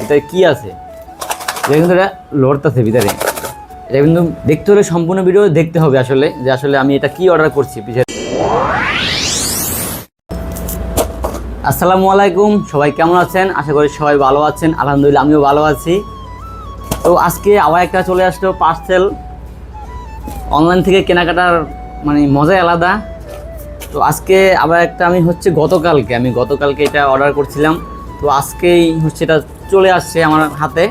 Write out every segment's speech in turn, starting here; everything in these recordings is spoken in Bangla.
ভিতরে কি আছে? এটা কিন্তু এটা লড়তেছে ভিতরে। এটা কিন্তু দেখতে হলে সম্পূর্ণ ভিডিও দেখতে হবে আসলে, যে আসলে আমি এটা কি অর্ডার করছি পিছনে আসসালামু আলাইকুম, সবাই কেমন আছেন? আশা করি সবাই ভালো আছেন, আলহামদুলিল্লাহ আমিও ভালো আছি। তো আজকে আবার একটা চলে আসলো পার্সেল অনলাইন থেকে কেনাকাটার মানে মজাই আলাদা। তো আজকে আবার একটা আমি হচ্ছে গতকালকে, আমি গতকালকে এটা অর্ডার করছিলাম। তো আজকেই হচ্ছে এটা চলে আসছে আমার হাতে।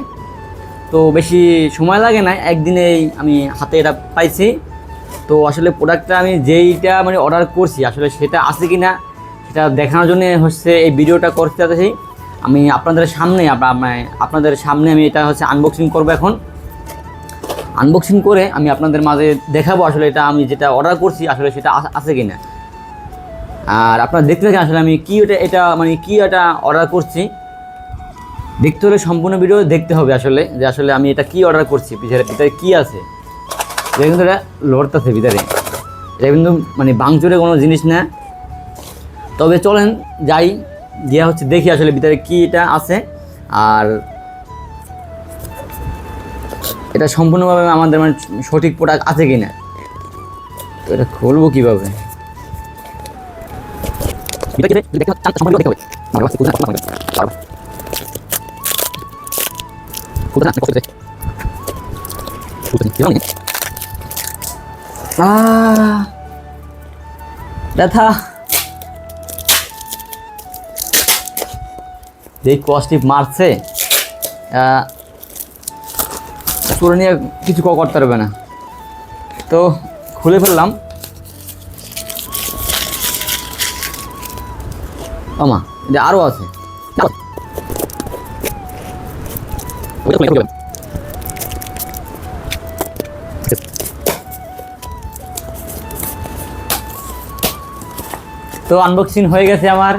তো বেশি সময় লাগে না একদিনেই আমি হাতে এটা পাইছি। তো আসলে প্রোডাক্টটা আমি যেইটা মানে অর্ডার করছি, আসলে সেটা আছে কি না সেটা দেখানোর জন্য হচ্ছে এই ভিডিওটা করতে চাচ্ছি আমি আপনাদের সামনে মানে আপনাদের সামনে আমি এটা হচ্ছে আনবক্সিং করব এখন। আনবক্সিং করে আমি আপনাদের মাঝে দেখাবো আসলে এটা আমি যেটা অর্ডার করছি, আসলে সেটা আছে কি না আর আপনারা দেখতে থাকেন আসলে আমি কী এটা এটা মানে কী এটা অর্ডার করছি। দেখতে হলে সম্পূর্ণ ভিডিও দেখতে হবে আসলে, যে আসলে আমি এটা কি অর্ডার করছি, পিছনে, ভিতরে কি আছে? এটা কিন্তু এটা লড়তেছে ভিতরে। এটা কিন্তু মানে বাংচুরে কোনো জিনিস না। তবে চলেন যাই, গিয়ে হচ্ছে দেখি আসলে ভিতরে কি এটা আছে। আর এটা সম্পূর্ণভাবে আমাদের মানে সঠিক প্রোডাক্ট আছে কি না তো এটা খুলবো কীভাবে আহ, ব্যথা যেই কস্টিপ মারছে করে নিয়ে কিছু করতে পারবে না তো খুলে ফেললাম আমা এটা আরও আছে তো আনবক্সিং হয়ে গেছে আমার।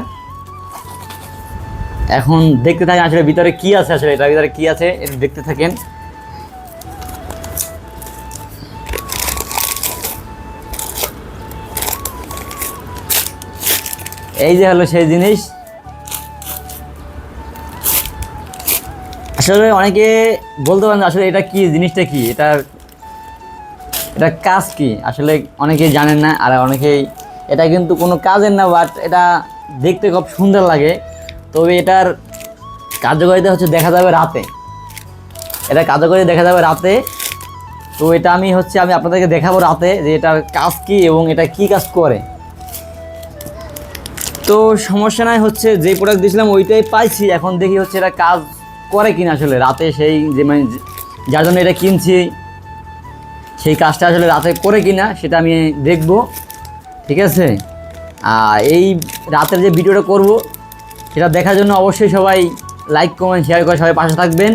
এখন দেখতে থাকেন আসলে ভিতরে কি আছে আসলে এটার ভিতরে কি আছে, এটা দেখতে থাকেন। এই যে হলো সেই জিনিস। আসলে অনেকে বলতে পারেন আসলে এটা কি, জিনিসটা কি? এটার এটা কাজ কি? আসলে অনেকেই জানেন না, আর অনেকেই এটা কিন্তু কোনো কাজের না বাট এটা দেখতে খুব সুন্দর লাগে। তবে এটার কার্যকারিতা হচ্ছে দেখা যাবে রাতে। এটা কার্যকারী দেখা যাবে রাতে। তো এটা আমি হচ্ছে, আমি আপনাদেরকে দেখাবো রাতে যে এটার কাজ কি এবং এটা কি কাজ করে। তো সমস্যা নাই হচ্ছে, যে প্রোডাক্ট দিয়েছিলাম ওইটাই পাইছি, এখন দেখি হচ্ছে এটা কাজ করে কিনা আসলে রাতে সেই যে মানে যার জন্য এটা কিনছি, সেই কাজটা আসলে রাতে করে কিনা সেটা আমি দেখব, ঠিক আছে? আর এই রাতের যে ভিডিওটা করব, সেটা দেখার জন্য অবশ্যই সবাই লাইক কমেন্ট শেয়ার করে সবাই পাশে থাকবেন।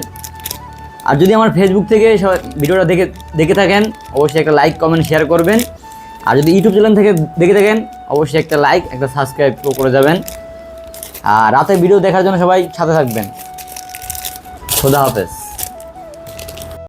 আর যদি আমার ফেসবুক থেকে ভিডিওটা দেখে দেখে থাকেন, অবশ্যই একটা লাইক কমেন্ট শেয়ার করবেন। আর যদি ইউটিউব চ্যানেল থেকে দেখে থাকেন, অবশ্যই একটা লাইক একটা সাবস্ক্রাইব করে যাবেন। আর রাতের ভিডিও দেখার জন্য সবাই সাথে থাকবেন। খোদা হাফেজ